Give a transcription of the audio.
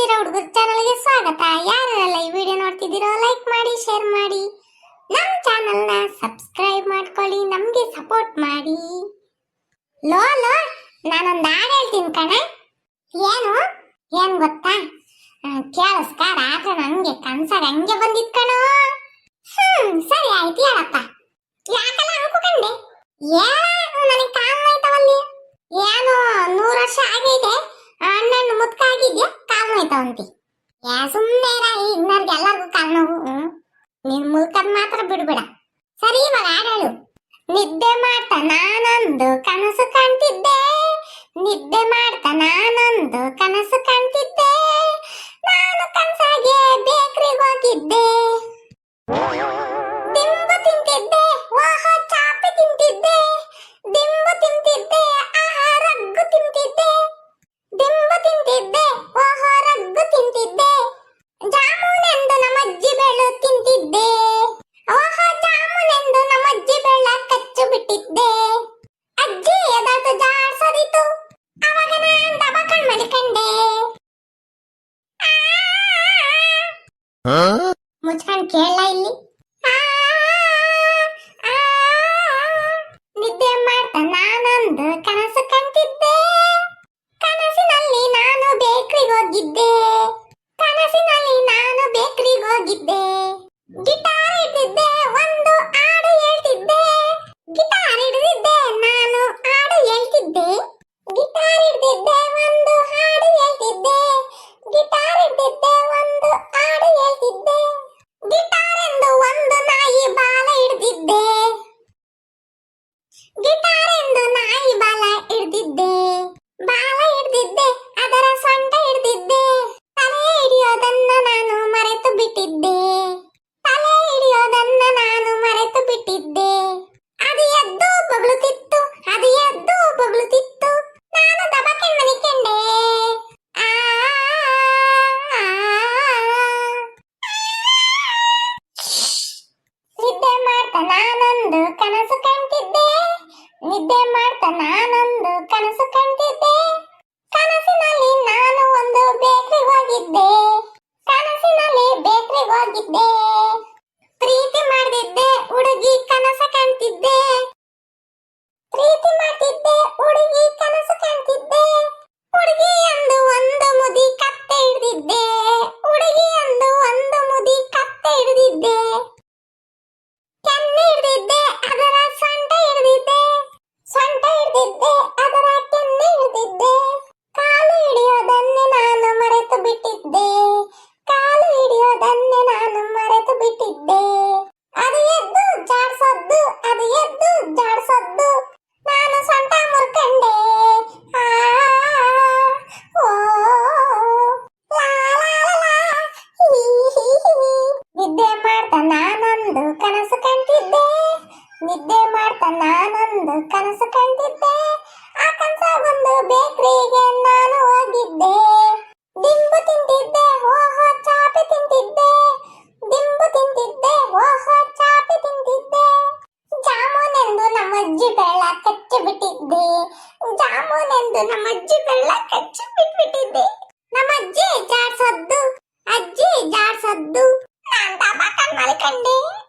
ಕ್ಷೀರ ಹುಡುಗರ ಚಾನಲ್ಗೆ ಸ್ವಾಗತ. ಯಾರೆಲ್ಲ ಈ ವಿಡಿಯೋ ನೋಡ್ತಿದ್ದೀರೋ ಲೈಕ್ ಮಾಡಿ ಶೇರ್ ಮಾಡಿ. ನಮ್ಮ ಚಾನಲ್ನ ಸಬ್ಸ್ಕ್ರೈಬ್ ಮಾಡ್ಕೊಳ್ಳಿ, ನಮಗೆ ಸಪೋರ್ಟ್ ಮಾಡಿ. ಲೋ ಲೋ, ನಾನೊಂದು ಹಾಡು ಹೇಳ್ತೀನಿ ಕಣೆ. ಏನು? ಏನು ಗೊತ್ತಾ? ಕೇಳಿಸ್ಕ? ರಾತ್ರಿ ನನಗೆ ಕನ್ಸಾಗ ಹಂಗೆ ಬಂದಿದ್ ಕಣೋ. ಹ್ಮ್, ಸರಿ ಆಯ್ತು ಹೇಳಪ್ಪ. ಯಾಕಲ್ಲ ಅನ್ಕೊಂಡೆ? ಏನು ಕಾಲ್ ನೋಯ್ತಾವಂತಿ ಯಾ ಸುಮ್ಮನೆ ಇನ್ನರ್ಗೆ ಎಲ್ಲರಿಗೂ ಕಾಲ್ ನೋವು ಹ್ಮ್. ನಿನ್ ಮುಲ್ಕದ್ ಮಾತ್ರ ಬಿಡ್ಬೇಡ ಸರಿ ಇವಾಗ ಹಾಡೇಳು ನಿದ್ದೆ ಮಾಡ್ತಾ ನಾನೊಂದು ಕನಸು ಕಾಣ್ತಿದ್ದೆ ನಿದ್ದೆ ಮಾಡ್ತಾ ನಾನೊಂದು ಕನಸು ಕಾಣ್ತಿದ್ದೆ ಎದಾತು ಜಾಡ್ಸದಿತ್ತು. ಅವಾಗ ನಾನ್ ದಬ ಕಣ್ಮಲಿಕಂಡೆ ಮುಚ್ಕೊಂಡ್ ಕೇಳ ಇಲ್ಲಿ? ಆ, ಆ, ನಿದ್ದೆ ಮಾಡ್ತಾ ನಾನೊಂದು ಕನಸು ಕಂಡಿದ್ದೆ. ಕನಸಿನಲ್ಲಿ ನಾನು ಬೇಕರಿ ಹೋಗಿದ್ದೆ. ಕನಸಿನಲ್ಲಿ ನಾನು ಬೇಕರಿಗೆ ಹೋಗಿದ್ದೆ. ಗಿಟಾರ್ ನಾನೊಂದು ಕನಸು ಕಂಡಿದ್ದೆ. ನಿದ್ದೆ ಮಾಡ್ತಾ ನಾನೊಂದು ಕನಸು ಕಂಡಿದ್ದೆ. ಕನಸಿನಲ್ಲಿ ನಾನು ಒಂದು ಬೇಕ್ರಿಗೆ ನಾನು ಹೋಗಿದ್ದೆ. ದಿಂಬು ತಿಂತಿದ್ದೆ, ಓಹೋ, ಚಾಪೆ ತಿಂತಿದ್ದೆ. ದಿಂಬು ತಿಂತಿದ್ದೆ, ಓಹೋ, ಚಾಪೆ ತಿಂತಿದ್ದೆ. ಜಾಮೂನೆಂದು ನಮ್ಮಜ್ಜಿ ಬೆಳ್ಳ ಕಚ್ಚಿ ಬಿಟ್ಟಿದ್ದೆ ಜಾಮೂನೆಂದು ನಮ್ಮಜ್ಜಿ ಬೆಳ್ಳ ಕಚ್ಚಿ ಬಿಟ್ಬಿಟ್ಟಿದ್ದೆ ನಮ್ಮಜ್ಜಿ ಜಾಡ್ಸದ್ದು, ಅಜ್ಜಿ ಜಾಡ್ಸದ್ದು, ನಾನ್ ದಬ ಕಣ್ ಮಲ್ಕಂಡೆ